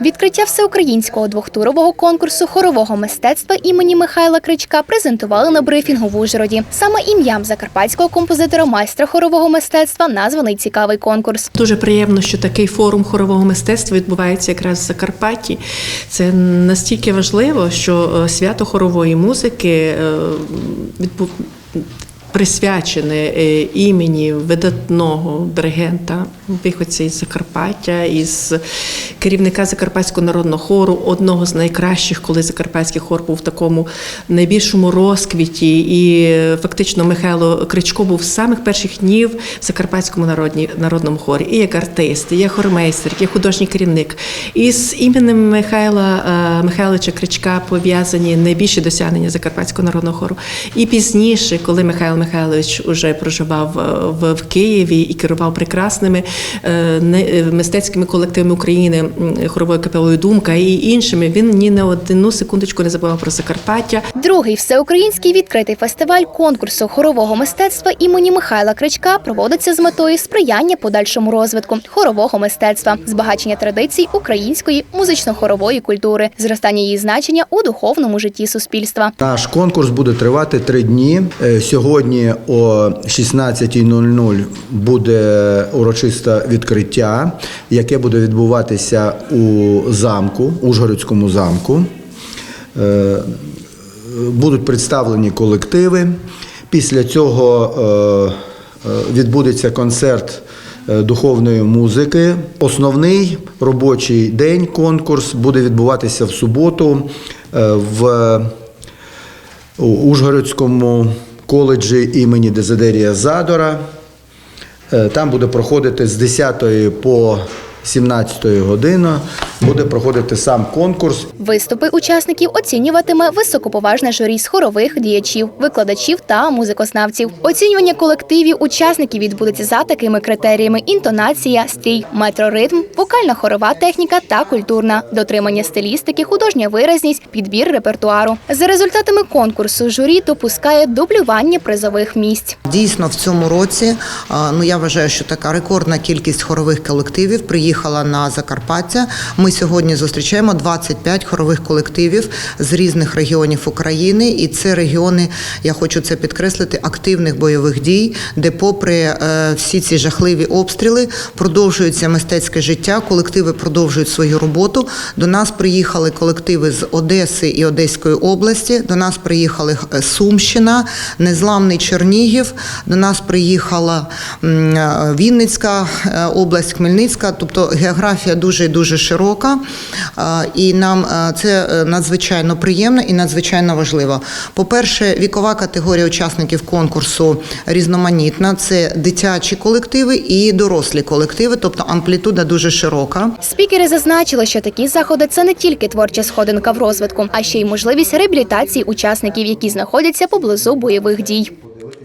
Відкриття всеукраїнського двохтурового конкурсу хорового мистецтва імені Михайла Кричка презентували на брифінгу в Ужгороді. Саме ім'ям закарпатського композитора майстра хорового мистецтва названий цікавий конкурс. Дуже приємно, що такий форум хорового мистецтва відбувається якраз в Закарпатті. Це настільки важливо, що е, свято хорової музики е, відбу... присвячене е, імені видатного диригента, виходця із Закарпаття, із керівника Закарпатського народного хору, одного з найкращих, коли Закарпатський хор був в такому найбільшому розквіті. І е, фактично Михайло Кричко був з самих перших днів в Закарпатському народному хорі, і як артист, і як хормейстер, і як художній керівник. І з іменем Михайла е, Михайловича Кричка пов'язані найбільші досягнення Закарпатського народного хору. І пізніше, коли Михайло Михайлович уже проживав е, в, в Києві і керував прекрасними е, е, мистецькими колективами України, хоровою капелою Думка і іншими, він ні на одну секундочку не забував про Закарпаття. Другий всеукраїнський відкритий фестиваль конкурсу хорового мистецтва імені Михайла Кричка проводиться з метою сприяння подальшому розвитку хорового мистецтва, збагачення традицій української музично-хорової культури, зростання її значення у духовному житті суспільства. Наш конкурс буде тривати три дні. Е, Сьогодні о 16.00 буде урочисте відкриття, яке буде відбуватися у замку, Ужгородському замку. Е, Будуть представлені колективи. Після цього е, е, відбудеться концерт духовної музики. Основний робочий день конкурс буде відбуватися в суботу в Ужгородському коледжі імені Дезидерія Задора. Е, Там буде проходити з 10 по 17 година. Буде проходити сам конкурс. Виступи учасників оцінюватиме високоповажне журі з хорових діячів, викладачів та музикознавців. Оцінювання колективів учасників відбудеться за такими критеріями: інтонація, стрій, метроритм, вокальна хорова техніка та культурна, дотримання стилістики, художня виразність, підбір репертуару. За результатами конкурсу журі допускає дублювання призових місць. Дійсно, в цьому році ну я вважаю, що така рекордна кількість хорових колективів приїхала на Закарпаття. Ми сьогодні зустрічаємо 25 хорових колективів з різних регіонів України, і це регіони, я хочу це підкреслити, активних бойових дій, де, попри е, всі ці жахливі обстріли, продовжується мистецьке життя. Колективи продовжують свою роботу. До нас приїхали колективи з Одеси і Одеської області. До нас приїхали е, Сумщина, Незламний Чернігів. До нас приїхала е, Вінницька область, Хмельницька. Тобто географія дуже дуже широка. І нам це е, надзвичайно приємно і надзвичайно важливо. По-перше, вікова категорія учасників конкурсу різноманітна. Це дитячі колективи і дорослі колективи, тобто амплітуда дуже широка. Спікери зазначили, що такі заходи це не тільки творча сходинка в розвитку, а ще й можливість реабілітації учасників, які знаходяться поблизу бойових дій.